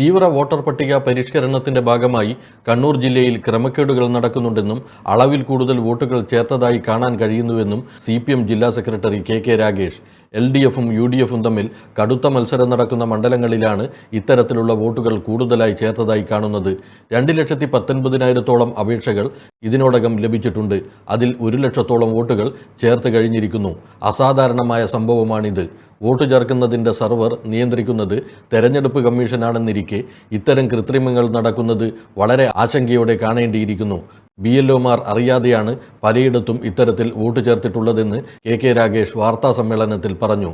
തീവ്ര വോട്ടർ പട്ടിക പരിഷ്കരണത്തിന്റെ ഭാഗമായി കണ്ണൂർ ജില്ലയിൽ ക്രമക്കേടുകൾ നടക്കുന്നുണ്ടെന്നും അളവിൽ കൂടുതൽ വോട്ടുകൾ ചേർത്തതായി കാണാൻ കഴിയുന്നുവെന്നും സി ജില്ലാ secretary K K Ragesh L D എഫും യു ഡി എഫും തമ്മിൽ കടുത്ത മത്സരം നടക്കുന്ന മണ്ഡലങ്ങളിലാണ് ഇത്തരത്തിലുള്ള വോട്ടുകൾ കൂടുതലായി ചേർത്തതായി കാണുന്നത്. രണ്ട് ലക്ഷത്തി പത്തൊൻപതിനായിരത്തോളം അപേക്ഷകൾ ഇതിനോടകം ലഭിച്ചിട്ടുണ്ട്. അതിൽ ഒരു ലക്ഷത്തോളം വോട്ടുകൾ ചേർത്ത് കഴിഞ്ഞിരിക്കുന്നു. അസാധാരണമായ സംഭവമാണിത്. വോട്ട് ചേർക്കുന്നതിന്റെ സർവർ നിയന്ത്രിക്കുന്നത് തെരഞ്ഞെടുപ്പ് കമ്മീഷനാണെന്നിരിക്കെ ഇത്തരം കൃത്രിമങ്ങൾ നടക്കുന്നത് വളരെ ആശങ്കയോടെ കാണേണ്ടിയിരിക്കുന്നു. ബി എൽ ഒമാർ അറിയാതെയാണ് പലയിടത്തും ഇത്തരത്തിൽ വോട്ട് ചേർത്തിട്ടുള്ളതെന്ന് കെ കെ രാഗേഷ് വാർത്താ സമ്മേളനത്തിൽ പറഞ്ഞു.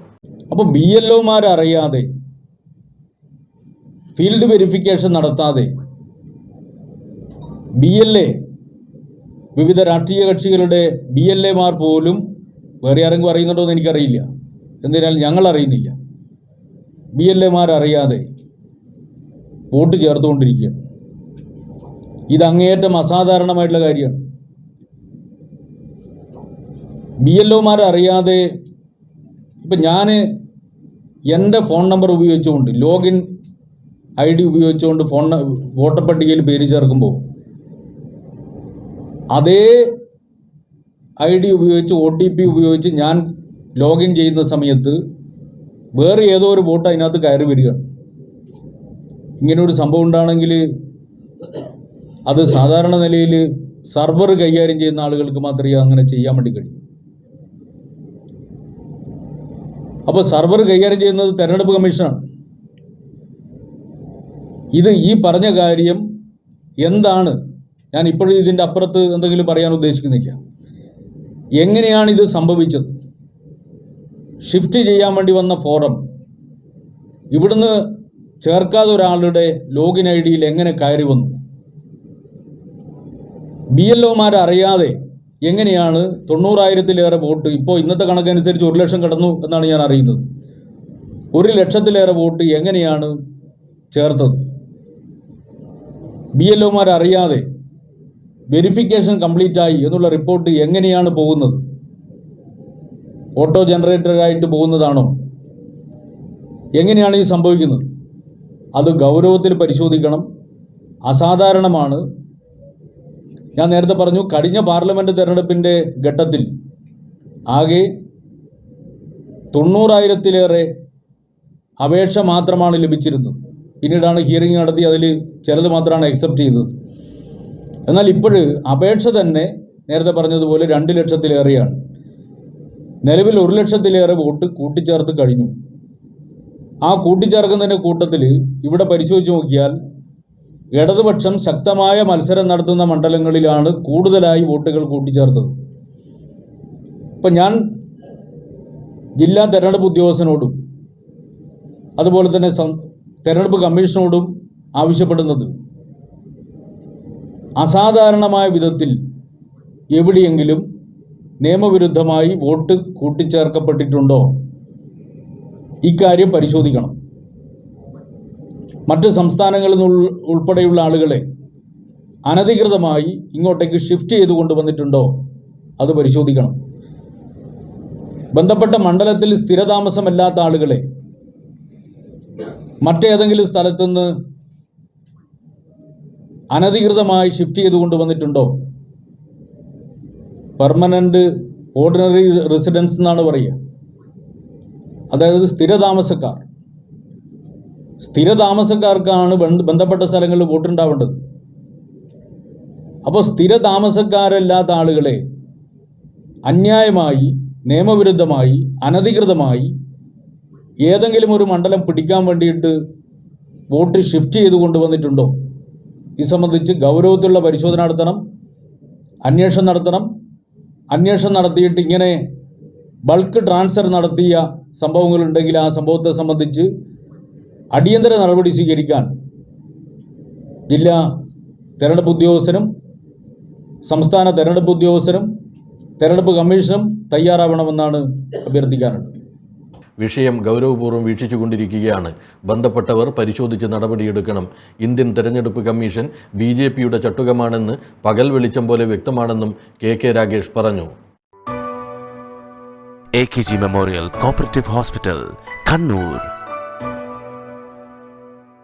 അപ്പോൾ ബി എൽ ഒമാർ അറിയാതെ ഫീൽഡ് വെരിഫിക്കേഷൻ നടത്താതെ ബി എൽ എ വിവിധ രാഷ്ട്രീയ കക്ഷികളുടെ ബി എൽ എമാർ പോലും വേറെ ആരെങ്കിലും അറിയുന്നുണ്ടോ എന്ന് എനിക്കറിയില്ല. എന്തിനാൽ ഞങ്ങൾ അറിയുന്നില്ല. ബി എൽ എമാർ അറിയാതെ വോട്ട് ചേർത്തുകൊണ്ടിരിക്കുകയാണ്. ഇത് അങ്ങേയറ്റം അസാധാരണമായിട്ടുള്ള കാര്യമാണ്. ബി എൽ അറിയാതെ ഇപ്പം ഞാൻ എന്റെ ഫോൺ നമ്പർ ഉപയോഗിച്ചുകൊണ്ട് ലോഗിൻ ഐ ഡി ഉപയോഗിച്ചുകൊണ്ട് ഫോൺ വോട്ടർ പട്ടികയിൽ പേര് ചേർക്കുമ്പോൾ അതേ ഐ ഡി ഉപയോഗിച്ച് ഒ ടി പി ഉപയോഗിച്ച് ഞാൻ ലോഗിൻ ചെയ്യുന്ന സമയത്ത് വേറെ ഏതോ ഒരു വോട്ട് അതിനകത്ത് കയറി വരികയാണ്. ഇങ്ങനൊരു സംഭവം ഉണ്ടാണെങ്കിൽ അത് സാധാരണ നിലയിൽ സർവർ കൈകാര്യം ചെയ്യുന്ന ആളുകൾക്ക് മാത്രമേ അങ്ങനെ ചെയ്യാൻ വേണ്ടി കഴിയൂ. അപ്പോൾ സർവർ കൈകാര്യം ചെയ്യുന്നത് തെരഞ്ഞെടുപ്പ് കമ്മീഷനാണ്. ഇത് ഈ പറഞ്ഞ കാര്യം എന്താണ്? ഞാൻ ഇപ്പോഴും ഇതിന്റെ അപ്പുറത്ത് എന്തെങ്കിലും പറയാൻ ഉദ്ദേശിക്കുന്നില്ല. എങ്ങനെയാണ് ഇത് സംഭവിച്ചത്? ഷിഫ്റ്റ് ചെയ്യാൻ വേണ്ടി വന്ന ഫോറം ഇവിടുന്ന് ചേർക്കാതെ ഒരാളുടെ ലോഗിൻ ഐ ഡിയിൽ എങ്ങനെ കയറി വന്നു? ബി എൽ ഒമാർ അറിയാതെ എങ്ങനെയാണ് തൊണ്ണൂറായിരത്തിലേറെ വോട്ട് ഇപ്പോൾ ഇന്നത്തെ കണക്കനുസരിച്ച് ഒരു ലക്ഷം കടന്നു എന്നാണ് ഞാൻ അറിയുന്നത്. ഒരു ലക്ഷത്തിലേറെ വോട്ട് എങ്ങനെയാണ് ചേർത്തത്? ബി എൽ ഒമാർ അറിയാതെ വെരിഫിക്കേഷൻ കംപ്ലീറ്റ് ആയി എന്നുള്ള റിപ്പോർട്ട് എങ്ങനെയാണ് പോകുന്നത്? ഓട്ടോ ജനറേറ്ററായിട്ട് പോകുന്നതാണോ? എങ്ങനെയാണ് ഇത് സംഭവിക്കുന്നത്? അത് ഗൗരവത്തിൽ പരിശോധിക്കണം. അസാധാരണമാണ്. ഞാൻ നേരത്തെ പറഞ്ഞു കഴിഞ്ഞ പാർലമെന്റ് തെരഞ്ഞെടുപ്പിന്റെ ഘട്ടത്തിൽ ആകെ തൊണ്ണൂറായിരത്തിലേറെ അപേക്ഷ മാത്രമാണ് ലഭിച്ചിരുന്നത്. പിന്നീടാണ് ഹിയറിംഗ് നടത്തി അതിൽ ചിലത് മാത്രമാണ് അക്സെപ്റ്റ് ചെയ്തത്. എന്നാൽ ഇപ്പോഴ് അപേക്ഷ തന്നെ നേരത്തെ പറഞ്ഞതുപോലെ രണ്ട് ലക്ഷത്തിലേറെയാണ്. നിലവിൽ ഒരു ലക്ഷത്തിലേറെ വോട്ട് കൂട്ടിച്ചേർത്ത് കഴിഞ്ഞു. ആ കൂട്ടിച്ചേർക്കുന്നതിന്റെ കൂട്ടത്തിൽ ഇവിടെ പരിശോധിച്ച് നോക്കിയാൽ ഇടതുപക്ഷം ശക്തമായ മത്സരം നടത്തുന്ന മണ്ഡലങ്ങളിലാണ് കൂടുതലായി വോട്ടുകൾ കൂട്ടിച്ചേർത്തത്. ഇപ്പം ഞാൻ ജില്ലാ തെരഞ്ഞെടുപ്പ് ഉദ്യോഗസ്ഥനോടും അതുപോലെ തന്നെ തെരഞ്ഞെടുപ്പ് കമ്മീഷനോടും ആവശ്യപ്പെടുന്നത് അസാധാരണമായ വിധത്തിൽ എവിടെയെങ്കിലും നിയമവിരുദ്ധമായി വോട്ട് കൂട്ടിച്ചേർക്കപ്പെട്ടിട്ടുണ്ടോ? ഇക്കാര്യം പരിശോധിക്കണം. മറ്റ് സംസ്ഥാനങ്ങളിൽ നിന്ന് ഉൾപ്പെടെയുള്ള ആളുകളെ അനധികൃതമായി ഇങ്ങോട്ടേക്ക് ഷിഫ്റ്റ് ചെയ്ത് കൊണ്ടുവന്നിട്ടുണ്ടോ? അത് പരിശോധിക്കണം. ബന്ധപ്പെട്ട മണ്ഡലത്തിൽ സ്ഥിരതാമസമല്ലാത്ത ആളുകളെ മറ്റേതെങ്കിലും സ്ഥലത്തുനിന്ന് അനധികൃതമായി ഷിഫ്റ്റ് ചെയ്ത് കൊണ്ടുവന്നിട്ടുണ്ടോ? പെർമനന്റ് ഓർഡിനറി റെസിഡൻസ് എന്നാണ് പറയുക. അതായത് സ്ഥിരതാമസക്കാർ. സ്ഥിരതാമസക്കാർക്കാണ് താമസക്കാർക്കാണ് ബന്ധപ്പെട്ട സ്ഥലങ്ങളിൽ വോട്ടുണ്ടാവേണ്ടത്. അപ്പോൾ സ്ഥിര താമസക്കാരല്ലാത്ത ആളുകളെ അന്യായമായി നിയമവിരുദ്ധമായി അനധികൃതമായി ഏതെങ്കിലും ഒരു മണ്ഡലം പിടിക്കാൻ വേണ്ടിയിട്ട് വോട്ട് ഷിഫ്റ്റ് ചെയ്ത് കൊണ്ടുവന്നിട്ടുണ്ടോ? ഇത് സംബന്ധിച്ച് ഗൗരവത്തിലുള്ള പരിശോധന നടത്തണം അന്വേഷണം നടത്തണം. അന്വേഷണം നടത്തിയിട്ട് ഇങ്ങനെ ബൾക്ക് ട്രാൻസ്ഫർ നടത്തിയ സംഭവങ്ങളുണ്ടെങ്കിൽ ആ സംഭവത്തെ സംബന്ധിച്ച് അടിയന്തര നടപടി സ്വീകരിക്കാൻ ജില്ലാ തെരഞ്ഞെടുപ്പ് ഉദ്യോഗസ്ഥനും സംസ്ഥാന തെരഞ്ഞെടുപ്പ് ഉദ്യോഗസ്ഥനും തെരഞ്ഞെടുപ്പ് കമ്മീഷനും തയ്യാറാവണമെന്നാണ് അഭ്യർത്ഥിക്കാറുണ്ട്. വിഷയം ഗൗരവപൂർവം വീക്ഷിച്ചുകൊണ്ടിരിക്കുകയാണ്. ബന്ധപ്പെട്ടവർ പരിശോധിച്ച് നടപടിയെടുക്കണം. ഇന്ത്യൻ തെരഞ്ഞെടുപ്പ് കമ്മീഷൻ ബി ജെ പിയുടെ ചട്ടുകമാണെന്ന് പകൽ വെളിച്ചം പോലെ വ്യക്തമാണെന്നും കെ കെ രാഗേഷ് പറഞ്ഞു. A K G memorial cooperative hospital Kannur